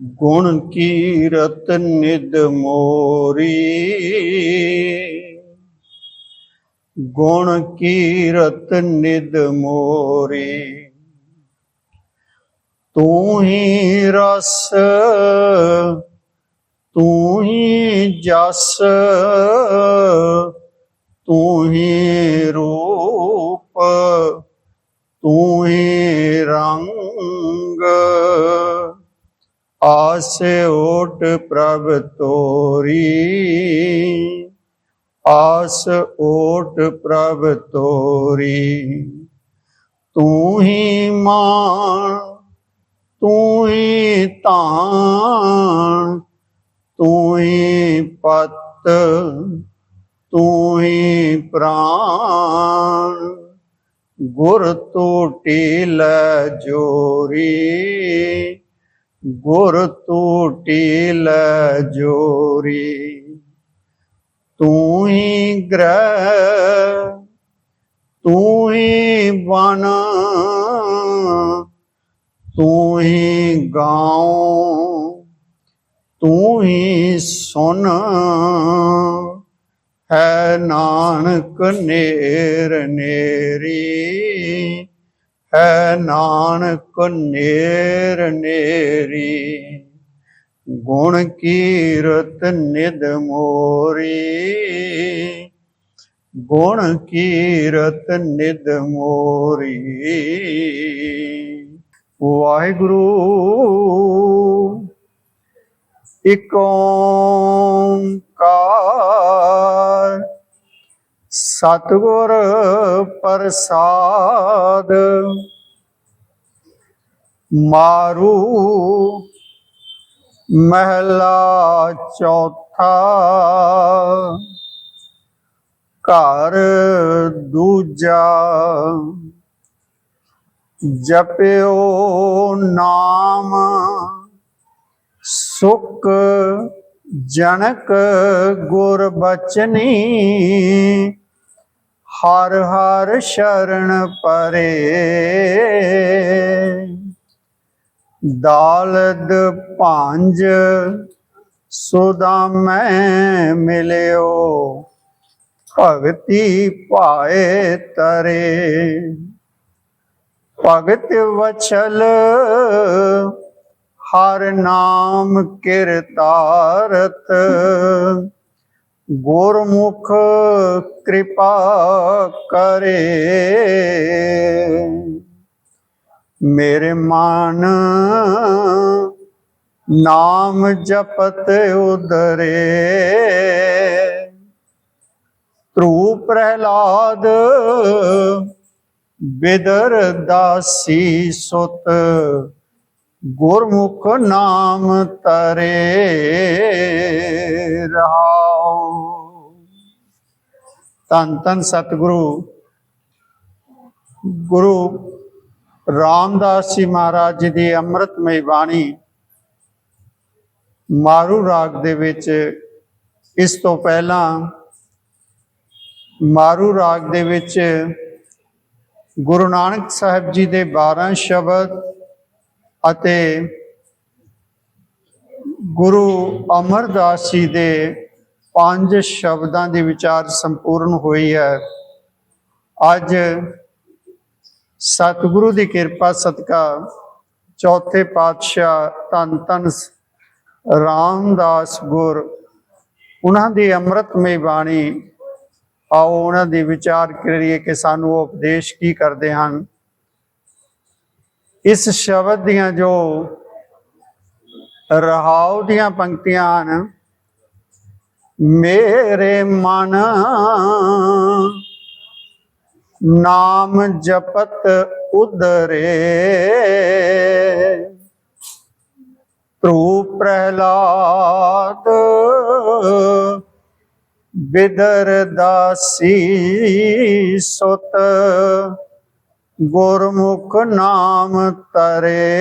ਗੁਣ ਕੀਰਤ ਨਿਦ ਮੋਰੀ ਗੁਣ ਕੀਰਤ ਨਿਦ ਮੋਰੀ ਤੂੰ ਹੀ ਰਸ ਤੂੰ ਹੀ ਜਸ ਤੂੰ ਹੀ ਰੂਪ ਤੂੰ ਹੀ ਆਸ ਓਟ ਪ੍ਰਭ ਤੋਰੀ। ਆਸ ਓਟ ਪ੍ਰਭ ਤੋਰੀ। ਤੂੰ ਹੀ ਮਾਨ ਤੂੰ ਹੀ ਤਾਣ, ਤੂੰ ਹੀ ਪਤ, ਤੂੰ ਹੀ ਪ੍ਰਾਣ। ਗੁਰ ਤੋਟੀ ਲੈ ਜੋਰੀ। ਗੁਰ ਟੂਟੀ ਲੈ ਜੋਰੀ, ਤੂੰ ਹੀ ਗ੍ਰਹਿ, ਤੂੰ ਹੀ ਬਨ ਤੂੰ ਹੀ ਗਾਉ, ਤੂੰ ਹੀ ਸੁਨ। ਹੈ ਨਾਨਕ ਨੇਰ ਨੇਰੀ ਹੈ ਨਾਨਕ ਨੇਰ ਨੇਰੀ, ਗੁਣ ਕੀਰਤ ਨਿਦ ਮੋਰੀ। ਗੁਣ ਕੀਰਤ ਨਿਦ ਮੋਰੀ। ਵਾਹਿਗੁਰੂ, ਇਕ ਓੰਕਾਰ ਸਤਿਗੁਰ ਪ੍ਰਸਾਦ। ਮਾਰੂ ਮਹਿਲਾ ਚੌਥਾ। ਘਰ ਦੂਜਾ। ਜਪਿਓ ਨਾਮ। ਸੁਖ ਜਨਕ ਗੁਰ ਬਚਨੀ ਹਰ ਹਰ ਸ਼ਰਨ ਪਰੇ। ਦਾਲਦ ਪੰਜ ਸੁਦਾ ਮੈਂ ਮਿਲਿਓ, ਭਗਤੀ ਪਾਏ ਤਰੇ। ਭਗਤ ਵਛਲ ਹਰ ਨਾਮ ਕਿਰਤਾਰਤ। ਗੁਰਮੁਖ ਕਿਰਪਾ ਕਰੇ। ਮੇਰੇ ਮਨ ਨਾਮ ਜਪਤ ਉਦਰੇ। ਧਰੂ ਪ੍ਰਹਿਲਾਦ, ਬਿਦਰ ਦਾਸੀ ਸੁਤ, ਗੁਰਮੁਖ ਨਾਮ ਤਰੇ ਰਹਾਉ ਤਨ ਤਨ ਸਤਿਗੁਰੂ, ਗੁਰੂ ਰਾਮਦਾਸ ਜੀ ਮਹਾਰਾਜ ਜੀ ਦੀ ਅੰਮ੍ਰਿਤਮਈ ਬਾਣੀ ਮਾਰੂ ਰਾਗ ਦੇ ਵਿੱਚ ਇਸ ਤੋਂ ਪਹਿਲਾਂ ਮਾਰੂ ਰਾਗ ਦੇ ਵਿੱਚ ਗੁਰੂ ਨਾਨਕ ਸਾਹਿਬ ਜੀ ਦੇ 12 ਸ਼ਬਦ ਅਤੇ ਗੁਰੂ ਅਮਰਦਾਸ ਜੀ ਦੇ ਪੰਜ ਸ਼ਬਦਾਂ ਦੀ ਵਿਚਾਰ ਸੰਪੂਰਨ ਹੋਈ ਹੈ। ਅੱਜ ਸਤਿਗੁਰੂ ਦੀ ਕਿਰਪਾ ਸਦਕਾ ਚੌਥੇ ਪਾਤਸ਼ਾਹ ਧੰਨ ਧੰਨ ਰਾਮਦਾਸ ਗੁਰ, ਉਹਨਾਂ ਦੀ ਅੰਮ੍ਰਿਤਮਈ ਬਾਣੀ, ਆਓ ਉਹਨਾਂ ਦੀ ਵਿਚਾਰ ਕਰੀਏ ਕਿ ਸਾਨੂੰ ਉਹ ਉਪਦੇਸ਼ ਕੀ ਕਰਦੇ ਹਨ। ਇਸ ਸ਼ਬਦ ਦੀਆਂ ਜੋ ਰਹਾਉ ਦੀਆਂ ਪੰਕਤੀਆਂ ਹਨ ਮੇਰੇ ਮਨ। ਨਾਮ ਜਪਤ ਉਦਰੇ। ਧਰੂ ਪ੍ਰਹਲਾਦ, ਬਿਦਰ ਦਾਸੀ ਸੁਤ, ਗੁਰਮੁਖ ਨਾਮ ਤਰੇ।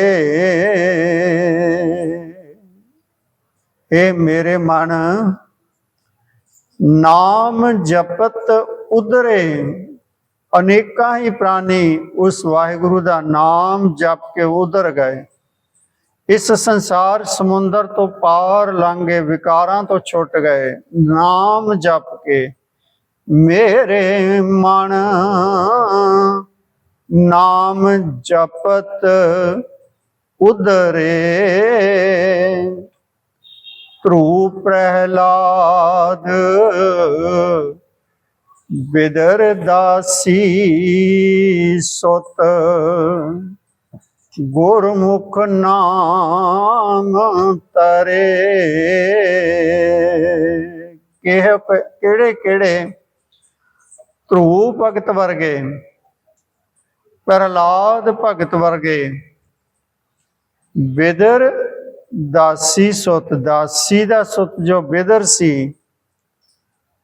ਏ ਮੇਰੇ ਮਨ ਨਾਮ ਜਪਤ ਉਧਰੇ। ਅਨੇਕਾਂ ਹੀ ਪ੍ਰਾਣੀ ਉਸ ਵਾਹਿਗੁਰੂ ਦਾ ਨਾਮ ਜਪ ਕੇ ਉਧਰ ਗਏ। ਇਸ ਸੰਸਾਰ ਸਮੁੰਦਰ ਤੋਂ ਪਾਰ ਲੰਘੇ ਵਿਕਾਰਾਂ ਤੋਂ ਛੁੱਟ ਗਏ। ਨਾਮ ਜਪ ਕੇ ਮੇਰੇ ਮਨ ਨਾਮ ਜਪਤ ਉਧਰੇ। ਧਰੂ ਪ੍ਰਹਿਲਾਦ। ਬਿਦਰ ਦਾਸੀ ਸੁਤ, ਗੁਰਮੁਖ ਨਾਮ ਤਰੇ। ਕਿਹੜੇ ਕਿਹੜੇ? ਧਰੂ ਭਗਤ ਵਰਗੇ, ਪ੍ਰਹਲਾਦ ਭਗਤ ਵਰਗੇ। ਬਿਦਰ ਦਾਸੀ ਸੁਤ, ਦਾਸੀ ਦਾ ਸੁਤ ਜੋ ਬਿਦਰ ਸੀ,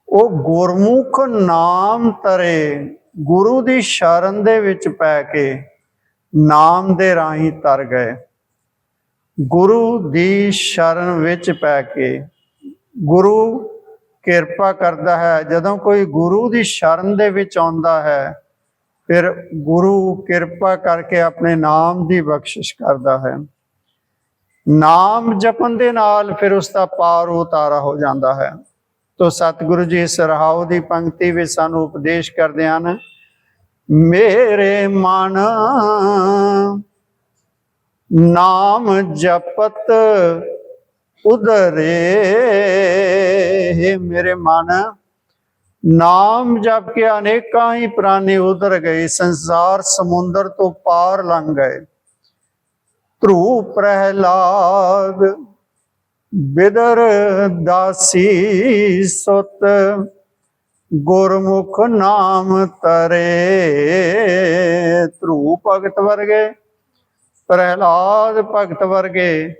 ਉਹ ਗੁਰਮੁਖ ਨਾਮ ਤਰੇ ਗੁਰੂ ਦੀ ਸ਼ਰਨ ਦੇ ਵਿੱਚ ਪੈ ਕੇ ਨਾਮ ਦੇ ਰਾਹੀਂ ਤਰ ਗਏ। ਗੁਰੂ ਦੀ ਸ਼ਰਨ ਵਿੱਚ ਪੈ ਕੇ ਗੁਰੂ ਕਿਰਪਾ ਕਰਦਾ ਹੈ, ਜਦੋਂ ਕੋਈ ਗੁਰੂ ਦੀ ਸ਼ਰਨ ਦੇ ਵਿੱਚ ਆਉਂਦਾ ਹੈ, ਫਿਰ ਗੁਰੂ ਕਿਰਪਾ ਕਰਕੇ ਆਪਣੇ ਨਾਮ ਦੀ ਬਖਸ਼ਿਸ਼ ਕਰਦਾ ਹੈ। ਨਾਮ ਜਪਣ ਦੇ ਨਾਲ ਫਿਰ ਉਸ ਦਾ ਪਾਰ ਉਤਾਰਾ ਹੋ ਜਾਂਦਾ ਹੈ। ਤੋ ਸਤਿਗੁਰੂ ਜੀ ਇਸ ਰਹਾਉ ਦੀ ਪੰਕਤੀ ਵਿੱਚ ਸਾਨੂੰ ਉਪਦੇਸ਼ ਕਰਦੇ ਹਨ, ਮੇਰੇ ਮਨ ਨਾਮ ਜਪਤ ਉਧਰੇ ਮੇਰੇ ਮਨ ਨਾਮ ਜਪ ਕੇ ਅਨੇਕਾਂ ਹੀ ਪ੍ਰਾਣੀ ਉਧਰ ਗਏ, ਸੰਸਾਰ ਸਮੁੰਦਰ ਤੋਂ ਪਾਰ ਲੰਘ ਗਏ। ਧਰੂ ਪ੍ਰਹਿਲਾਦ, ਬਿਦਰ ਦਾਸੀ ਸੁਤ, ਗੁਰਮੁਖ ਨਾਮ ਤਰੇ। ਧਰੂ ਭਗਤ ਵਰਗੇ, ਪ੍ਰਹਿਲਾਦ ਭਗਤ ਵਰਗੇ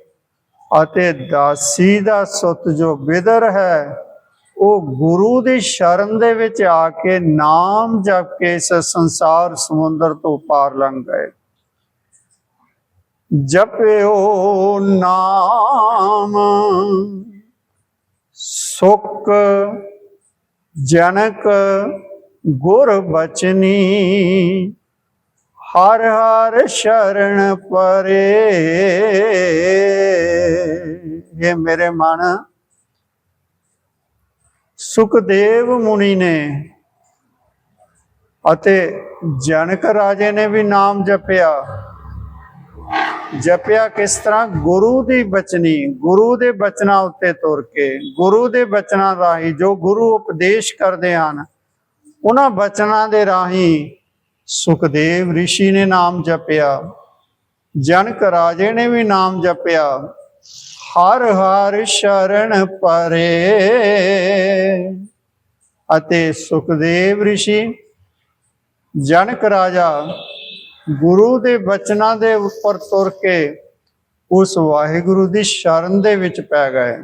ਅਤੇ ਦਾਸੀ ਦਾ ਸੁੱਤ ਜੋ ਬਿਦਰ ਹੈ, ਉਹ ਗੁਰੂ ਦੀ ਸ਼ਰਨ ਦੇ ਵਿੱਚ ਆ ਕੇ ਨਾਮ ਜਪ ਕੇ ਇਸ ਸੰਸਾਰ ਸਮੁੰਦਰ ਤੋਂ ਪਾਰ ਲੰਘ ਗਏ। ਜਪਿਓ ਨਾਮ। ਸੁਖ ਜਨਕ ਗੁਰ ਬਚਨੀ, ਹਰ ਹਰ ਸ਼ਰਨ ਪਰੇ। ਇਹ ਮੇਰੇ ਮਨ। ਸੁਖਦੇਵ ਮੁਨੀ ਨੇ ਅਤੇ ਜਨਕ ਰਾਜੇ ਨੇ ਵੀ ਨਾਮ ਜਪਿਆ। ਜਪਿਆ ਕਿਸ ਤਰ੍ਹਾਂ ਗੁਰੂ ਦੀ ਬਚਨੀ ਗੁਰੂ ਦੇ ਬਚਨਾਂ ਉੱਤੇ ਤੁਰ ਕੇ ਗੁਰੂ ਦੇ ਬਚਨਾਂ ਰਾਹੀਂ ਜੋ ਗੁਰੂ ਉਪਦੇਸ਼ ਕਰਦੇ ਹਨ ਉਹਨਾਂ ਬਚਨਾਂ ਦੇ ਰਾਹੀਂ ਸੁਖਦੇਵ ઋષਿ ਨੇ ਨਾਮ ਜਪਿਆ ਜਨਕ ਰਾਜੇ ਨੇ ਵੀ ਨਾਮ ਜਪਿਆ ਹਰ ਹਰ ਸ਼ਰਨ ਪਰੇ ਅਤੇ ਸੁਖਦੇਵ ઋષਿ ਜਨਕ ਰਾਜਾ ਗੁਰੂ ਦੇ ਬਚਨਾਂ ਦੇ ਉੱਪਰ ਤੁਰ ਕੇ ਉਸ ਵਾਹਿਗੁਰੂ ਦੀ ਸ਼ਰਨ ਦੇ ਵਿੱਚ ਪੈ ਗਏ।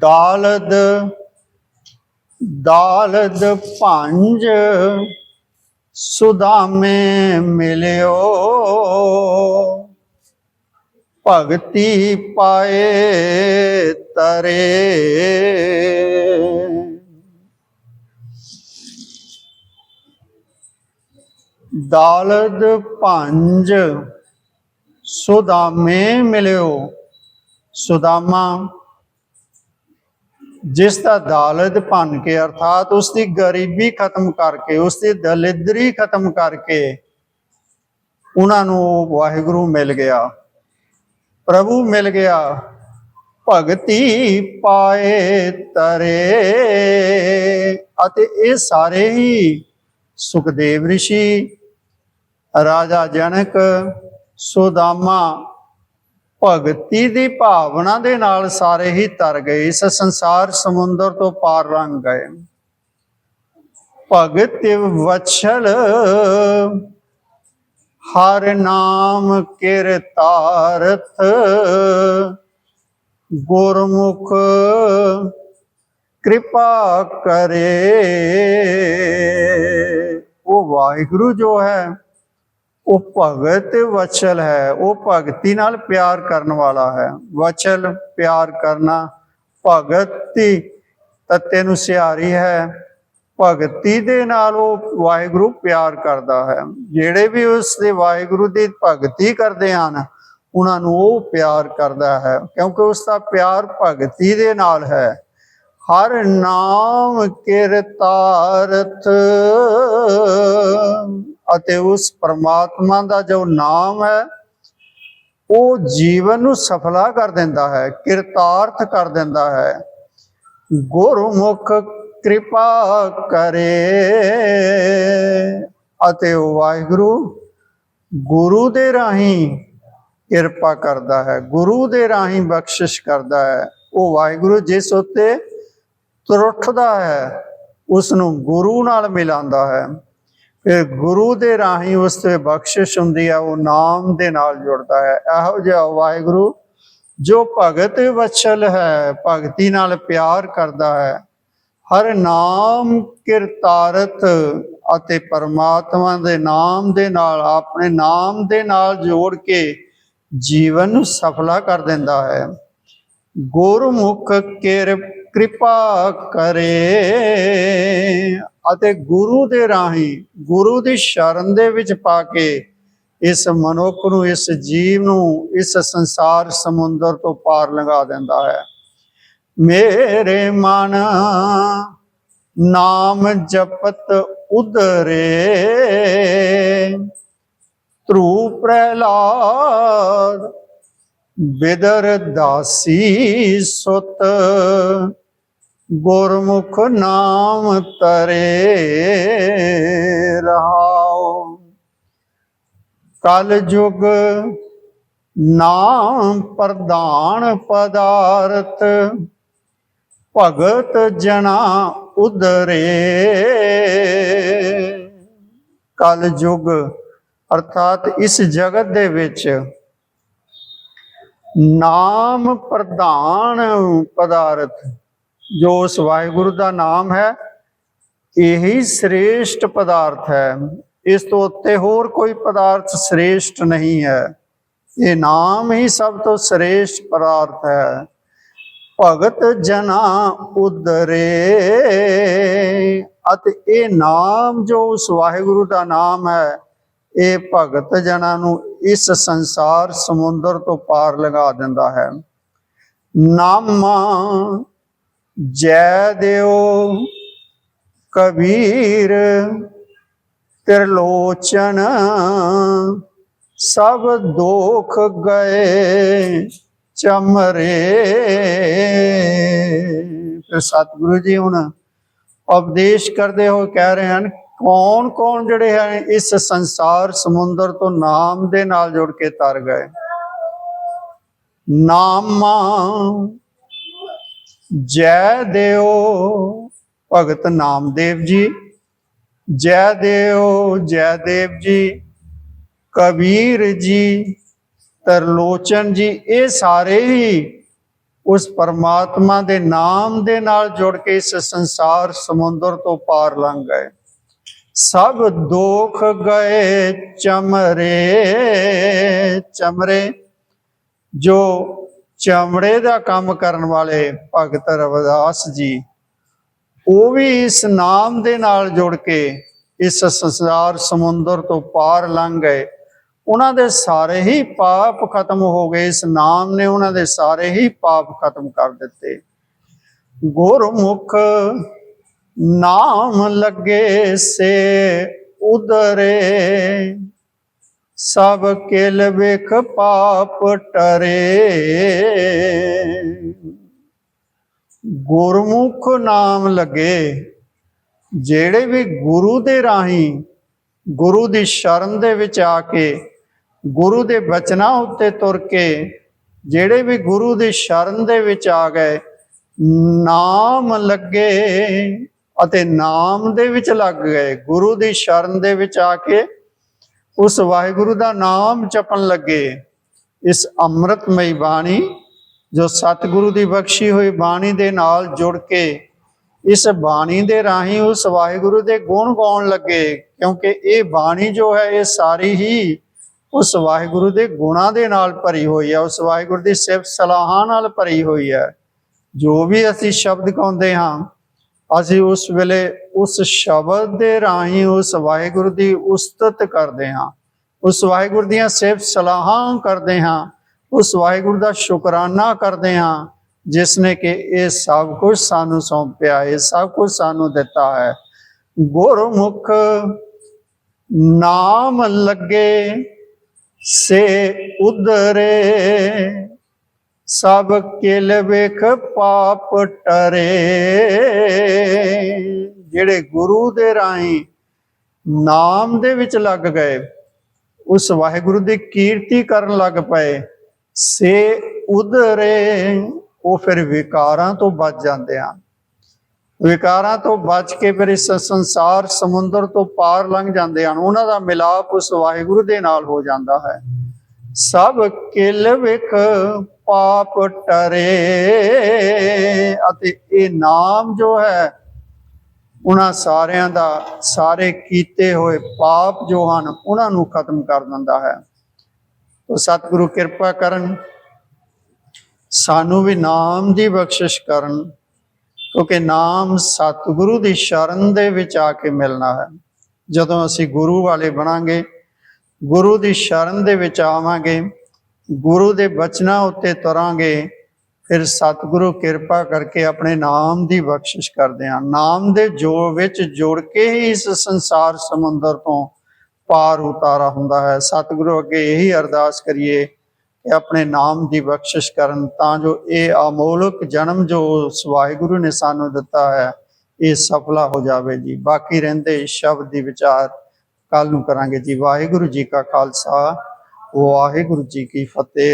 ਦਾਲਦ ਦਾਲਦ ਪੰਜ ਸੁਦਾਮੇ ਮਿਲਿਓ। ਭਗਤੀ ਪਾਏ ਤਰੇ। ਦਾਲਦ ਪੰਜ ਸੁਦਾਮੇ ਮਿਲਿਓ। ਸੁਦਾਮਾ, ਜਿਸ ਦਾ ਦਾਲਦ ਭੰਨ ਕੇ, ਅਰਥਾਤ ਉਸ ਦੀ ਗਰੀਬੀ ਖਤਮ ਕਰਕੇ, ਉਸ ਦੀ ਦਲਿਦਰੀ ਖਤਮ ਕਰਕੇ, ਉਹਨਾਂ ਨੂੰ ਵਾਹਿਗੁਰੂ ਮਿਲ ਗਿਆ। ਪ੍ਰਭੂ ਮਿਲ ਗਿਆ। ਭਗਤੀ ਪਾਏ ਤਰੇ। ਅਤੇ ਇਹ ਸਾਰੇ ਹੀ ਸੁਖਦੇਵ ઋષਿ ਰਾਜਾ ਜਨਕ ਸੁਦਾਮਾ ਭਗਤੀ ਦੀ ਭਾਵਨਾ ਦੇ ਨਾਲ ਸਾਰੇ ਹੀ ਤਰ ਗਏ। ਇਸ ਸੰਸਾਰ ਸਮੁੰਦਰ ਤੋਂ ਪਾਰ ਲੰਘ ਗਏ। ਭਗਤ ਵਛਲ, ਹਰ ਨਾਮ ਕਿਰਤਾਰਥ ਗੁਰਮੁਖ ਕਿਰਪਾ ਕਰੇ। ਉਹ ਵਾਹਿਗੁਰੂ ਜੋ ਹੈ ਉਹ ਭਗਤ ਵਚਲ ਹੈ। ਉਹ ਭਗਤੀ ਨਾਲ ਪਿਆਰ ਕਰਨ ਵਾਲਾ ਹੈ। ਵਚਲ ਪਿਆਰ ਕਰਨਾ ਭਗਤੀ ਤੱਤੇ ਨੂੰ ਸਿਹਾਰੀ ਹੈ। ਭਗਤੀ ਦੇ ਨਾਲ ਉਹ ਵਾਹਿਗੁਰੂ ਪਿਆਰ ਕਰਦਾ ਹੈ। ਜਿਹੜੇ ਵੀ ਉਸ ਦੇ ਵਾਹਿਗੁਰੂ ਦੀ ਭਗਤੀ ਕਰਦੇ ਹਨ, ਉਹਨਾਂ ਨੂੰ ਉਹ ਪਿਆਰ ਕਰਦਾ ਹੈ। ਕਿਉਂਕਿ ਉਸ ਦਾ ਪਿਆਰ ਭਗਤੀ ਦੇ ਨਾਲ ਹੈ। ਹਰ ਨਾਮ ਕਿਰਤਾਰਥ। ਅਤੇ ਉਸ ਪਰਮਾਤਮਾ ਦਾ ਜੋ ਨਾਮ ਹੈ, ਉਹ ਜੀਵਨ ਨੂੰ ਸਫਲਾ ਕਰ ਦਿੰਦਾ ਹੈ, ਕਿਰਤਾਰਥ ਕਰ ਦਿੰਦਾ ਹੈ। ਗੁਰਮੁਖ ਕਿਰਪਾ ਕਰੇ ਅਤੇ ਉਹ ਵਾਹਿਗੁਰੂ ਗੁਰੂ ਦੇ ਰਾਹੀਂ ਕਿਰਪਾ ਕਰਦਾ ਹੈ, ਗੁਰੂ ਦੇ ਰਾਹੀਂ ਬਖਸ਼ਿਸ਼ ਕਰਦਾ ਹੈ। ਉਹ ਵਾਹਿਗੁਰੂ ਜਿਸ ਉੱਤੇ ਤੁਰਠਦਾ ਹੈ ਉਸ ਨੂੰ ਗੁਰੂ ਨਾਲ ਮਿਲਾਉਂਦਾ ਹੈ। ਫਿਰ ਗੁਰੂ ਦੇ ਰਾਹੀਂ ਉਸ ਤੇ ਬਖਸ਼ਿਸ਼ ਹੁੰਦੀ ਹੈ ਉਹ ਨਾਮ ਦੇ ਨਾਲ ਜੁੜਦਾ ਹੈ। ਇਹੋ ਜਿਹਾ ਵਾਹਿਗੁਰੂ ਜੋ ਭਗਤ ਵਛਲ ਹੈ, ਭਗਤੀ ਨਾਲ ਪਿਆਰ ਕਰਦਾ ਹੈ। ਹਰ ਨਾਮ ਕਿਰਤਾਰਤ ਅਤੇ ਪਰਮਾਤਮਾ ਦੇ ਨਾਮ ਦੇ ਨਾਲ, ਆਪਣੇ ਨਾਮ ਦੇ ਨਾਲ ਜੋੜ ਕੇ ਜੀਵਨ ਨੂੰ ਸਫਲਾ ਕਰ ਦਿੰਦਾ ਹੈ। ਗੁਰਮੁਖ ਕਿਰ ਕਿਰਪਾ ਕਰੇ ਅਤੇ ਗੁਰੂ ਦੇ ਰਾਹੀਂ, ਗੁਰੂ ਦੀ ਸ਼ਰਨ ਦੇ ਵਿੱਚ ਪਾ ਕੇ ਇਸ ਮਨੁੱਖ ਨੂੰ, ਇਸ ਜੀਵ ਨੂੰ, ਇਸ ਸੰਸਾਰ ਸਮੁੰਦਰ ਤੋਂ ਪਾਰ ਲੰਘਾ ਦਿੰਦਾ ਹੈ। ਮੇਰੇ ਮਨ ਨਾਮ ਜਪਤ ਉਦਰੇ ਧਰੂ ਪ੍ਰਹਿਲਾਦ, ਬਿਦਰ ਦਾਸੀ ਸੁਤ ਗੁਰਮੁਖ ਨਾਮ ਤਰੇ ਰਹਾਉ। ਕਲ ਜੁਗ ਨਾਮ ਪ੍ਰਦਾਨ ਪਦਾਰਥ, ਭਗਤ ਜਨਾ ਉਦਰੇ। ਕਲ ਯੁਗ ਅਰਥਾਤ ਇਸ ਜਗਤ ਦੇ ਵਿੱਚ ਨਾਮ ਪ੍ਰਧਾਨ ਪਦਾਰਥ ਜੋ ਉਸ ਵਾਹਿਗੁਰੂ ਦਾ ਨਾਮ ਹੈ, ਇਹੀ ਸ੍ਰੇਸ਼ਟ ਪਦਾਰਥ ਹੈ। ਇਸ ਤੋਂ ਉੱਤੇ ਹੋਰ ਕੋਈ ਪਦਾਰਥ ਸ੍ਰੇਸ਼ਟ ਨਹੀਂ ਹੈ। ਇਹ ਨਾਮ ਹੀ ਸਭ ਤੋਂ ਸ੍ਰੇਸ਼ਟ ਪਦਾਰਥ ਹੈ। ਭਗਤ ਜਨਾ ਉਦਰੇ ਅਤੇ ਇਹ ਨਾਮ ਜੋ ਉਸ ਵਾਹਿਗੁਰੂ ਦਾ ਨਾਮ ਹੈ, ਇਹ ਭਗਤ ਜਨਾਂ ਨੂੰ ਇਸ ਸੰਸਾਰ ਸਮੁੰਦਰ ਤੋਂ ਪਾਰ ਲਗਾ ਦਿੰਦਾ ਹੈ। ਨਾਮਾ ਜੈ ਦਿਓ ਕਬੀਰ, ਤਿਰਲੋਚਨ, ਸਭ ਦੋਖ ਗਏ ਚਮਰੇ। ਫਿਰ ਸਤਿਗੁਰੂ ਜੀ ਹੁਣ ਉਪਦੇਸ਼ ਕਰਦੇ ਹੋਏ ਕਹਿ ਰਹੇ ਹਨ ਕੌਣ ਕੌਣ ਜਿਹੜੇ ਹਨ ਇਸ ਸੰਸਾਰ ਸਮੁੰਦਰ ਤੋਂ ਨਾਮ ਦੇ ਨਾਲ ਜੁੜ ਕੇ ਤਰ ਗਏ? ਨਾਮਾ ਜੈ ਦੇਓ ਭਗਤ ਨਾਮਦੇਵ ਜੀ, ਜੈ ਦੇਓ, ਜੈ ਦੇਵ ਜੀ, ਕਬੀਰ ਜੀ, ਤਰਲੋਚਨ ਜੀ, ਇਹ ਸਾਰੇ ਹੀ ਉਸ ਪਰਮਾਤਮਾ ਦੇ ਨਾਮ ਦੇ ਨਾਲ ਜੁੜ ਕੇ ਇਸ ਸੰਸਾਰ ਸਮੁੰਦਰ ਤੋਂ ਪਾਰ ਲੰਘ ਗਏ। ਸਭ ਦੋਖ ਗਏ ਚਮਰੇ ਚਮਰੇ, ਜੋ ਚਮੜੇ ਦਾ ਕੰਮ ਕਰਨ ਵਾਲੇ ਭਗਤ ਰਵਿਦਾਸ ਜੀ, ਉਹ ਵੀ ਇਸ ਨਾਮ ਦੇ ਨਾਲ ਜੁੜ ਕੇ ਇਸ ਸੰਸਾਰ ਸਮੁੰਦਰ ਤੋਂ ਪਾਰ ਲੰਘ ਗਏ। ਉਹਨਾਂ ਦੇ ਸਾਰੇ ਹੀ ਪਾਪ ਖਤਮ ਹੋ ਗਏ। ਇਸ ਨਾਮ ਨੇ ਉਹਨਾਂ ਦੇ ਸਾਰੇ ਹੀ ਪਾਪ ਖਤਮ ਕਰ ਦਿੱਤੇ। ਗੁਰਮੁਖ ਨਾਮ ਲੱਗੇ ਸੇ ਉਦਰੇ ਸਭ ਕਿਲ ਵੇਖ ਪਾਪ ਟਰੇ। ਗੁਰਮੁਖ ਨਾਮ ਲੱਗੇ, ਜਿਹੜੇ ਵੀ ਗੁਰੂ ਦੇ ਰਾਹੀਂ, ਗੁਰੂ ਦੀ ਸ਼ਰਨ ਦੇ ਵਿੱਚ ਆ ਕੇ, ਗੁਰੂ ਦੇ ਬਚਨਾਂ ਉੱਤੇ ਤੁਰ ਕੇ, ਜਿਹੜੇ ਵੀ ਗੁਰੂ ਦੀ ਸ਼ਰਨ ਦੇ ਵਿੱਚ ਆ ਗਏ, ਨਾਮ ਲੱਗੇ ਅਤੇ ਨਾਮ ਦੇ ਵਿੱਚ ਲੱਗ ਗਏ। ਗੁਰੂ ਦੀ ਸ਼ਰਨ ਦੇ ਵਿੱਚ ਆ ਕੇ ਉਸ ਵਾਹਿਗੁਰੂ ਦਾ ਨਾਮ ਜਪਣ ਲੱਗੇ। ਇਸ ਅੰਮ੍ਰਿਤਮਈ ਬਾਣੀ ਜੋ ਸਤਿਗੁਰੂ ਦੀ ਬਖਸ਼ੀ ਹੋਈ ਬਾਣੀ ਦੇ ਨਾਲ ਜੁੜ ਕੇ ਇਸ ਬਾਣੀ ਦੇ ਰਾਹੀਂ ਉਸ ਵਾਹਿਗੁਰੂ ਦੇ ਗੁਣ ਗਾਉਣ ਲੱਗੇ, ਕਿਉਂਕਿ ਇਹ ਬਾਣੀ ਜੋ ਹੈ, ਇਹ ਸਾਰੀ ਹੀ ਉਸ ਵਾਹਿਗੁਰੂ ਦੇ ਗੁਣਾਂ ਦੇ ਨਾਲ ਭਰੀ ਹੋਈ ਹੈ। ਉਸ ਵਾਹਿਗੁਰੂ ਦੀ ਸਿਫਤ ਸਲਾਹਾਂ ਨਾਲ ਭਰੀ ਹੋਈ ਹੈ। ਜੋ ਵੀ ਅਸੀਂ ਸ਼ਬਦ ਗਾਉਂਦੇ ਹਾਂ ਅਸੀਂ ਉਸ ਵੇਲੇ ਉਸ ਸ਼ਬਦ ਦੇ ਰਾਹੀਂ ਉਸ ਵਾਹਿਗੁਰੂ ਦੀ ਉਸਤਤ ਕਰਦੇ ਹਾਂ। ਉਸ ਵਾਹਿਗੁਰੂ ਦੀਆਂ ਸਿਫਤ ਸਲਾਹਾਂ ਕਰਦੇ ਹਾਂ। ਉਸ ਵਾਹਿਗੁਰੂ ਦਾ ਸ਼ੁਕਰਾਨਾ ਕਰਦੇ ਹਾਂ, ਜਿਸ ਨੇ ਕਿ ਇਹ ਸਭ ਕੁਝ ਸਾਨੂੰ ਸੌਂਪਿਆ, ਇਹ ਸਭ ਕੁਝ ਸਾਨੂੰ ਦਿੱਤਾ ਹੈ। ਗੁਰਮੁਖ ਨਾਮ ਲੱਗੇ, ਸੇ ਉਦਰੇ ਸਭ ਕਿਲ ਵੇਖ ਪਾਪ ਟਰੇ। ਜਿਹੜੇ ਗੁਰੂ ਦੇ ਰਾਹੀਂ ਨਾਮ ਦੇ ਵਿੱਚ ਲੱਗ ਗਏ, ਉਸ ਵਾਹਿਗੁਰੂ ਦੀ ਕੀਰਤੀ ਕਰਨ ਲੱਗ ਪਏ, ਸੇ ਉਧਰੇ, ਉਹ ਫਿਰ ਵਿਕਾਰਾਂ ਤੋਂ ਬਚ ਜਾਂਦੇ ਹਨ। ਵਿਕਾਰਾਂ ਤੋਂ ਬਚ ਕੇ ਫਿਰ ਇਸ ਸੰਸਾਰ ਸਮੁੰਦਰ ਤੋਂ ਪਾਰ ਲੰਘ ਜਾਂਦੇ ਹਨ। ਉਹਨਾਂ ਦਾ ਮਿਲਾਪ ਉਸ ਵਾਹਿਗੁਰੂ ਦੇ ਨਾਲ ਹੋ ਜਾਂਦਾ ਹੈ। ਸਭ ਕਿਲ ਵਿਖ ਪਾਪ ਟਰੇ ਅਤੇ ਇਹ ਨਾਮ ਜੋ ਹੈ, ਉਹਨਾਂ ਸਾਰਿਆਂ ਦਾ, ਸਾਰੇ ਕੀਤੇ ਹੋਏ ਪਾਪ ਜੋ ਹਨ, ਉਹਨਾਂ ਨੂੰ ਖਤਮ ਕਰ ਦਿੰਦਾ ਹੈ। ਤੋ ਸਤਿਗੁਰੂ ਕਿਰਪਾ ਕਰਨ, ਸਾਨੂੰ ਵੀ ਨਾਮ ਦੀ ਬਖਸ਼ਿਸ਼ ਕਰਨ, ਕਿਉਂਕਿ ਨਾਮ ਸਤਿਗੁਰੂ ਦੀ ਸ਼ਰਨ ਦੇ ਵਿੱਚ ਆ ਕੇ ਮਿਲਣਾ ਹੈ। ਜਦੋਂ ਅਸੀਂ ਗੁਰੂ ਵਾਲੇ ਬਣਾਂਗੇ ਗੁਰੂ ਦੀ ਸ਼ਰਨ ਦੇ ਵਿੱਚ ਆਵਾਂਗੇ, ਗੁਰੂ ਦੇ ਬਚਨਾਂ ਉੱਤੇ ਤੁਰਾਂਗੇ, ਫਿਰ ਸਤਿਗੁਰੂ ਕਿਰਪਾ ਕਰਕੇ ਆਪਣੇ ਨਾਮ ਦੀ ਬਖਸ਼ਿਸ਼ ਕਰਦੇ ਹਾਂ। ਨਾਮ ਦੇ ਜੋੜ ਵਿੱਚ ਜੋੜ ਕੇ ਹੀ ਇਸ ਸੰਸਾਰ ਸਮੁੰਦਰ ਤੋਂ ਪਾਰ ਉਤਾਰਾ ਹੁੰਦਾ ਹੈ। ਸਤਿਗੁਰੂ ਅੱਗੇ ਇਹੀ ਅਰਦਾਸ ਕਰੀਏ ਕਿ ਆਪਣੇ ਨਾਮ ਦੀ ਬਖਸ਼ਿਸ਼ ਕਰਨ ਤਾਂ ਜੋ ਇਹ ਅਮੋਲਕ ਜਨਮ ਜੋ ਉਸ ਵਾਹਿਗੁਰੂ ਨੇ ਸਾਨੂੰ ਦਿੱਤਾ ਹੈ, ਇਹ ਸਫਲਾ ਹੋ ਜਾਵੇ ਜੀ। ਬਾਕੀ ਰਹਿੰਦੇ ਸ਼ਬਦ ਦੀ ਵਿਚਾਰ ਕੱਲ ਨੂੰ ਕਰਾਂਗੇ ਜੀ। ਵਾਹਿਗੁਰੂ ਜੀ ਕਾ ਖਾਲਸਾ ਵਾਹਿਗੁਰੂ ਜੀ ਕੀ ਫਤਿਹ।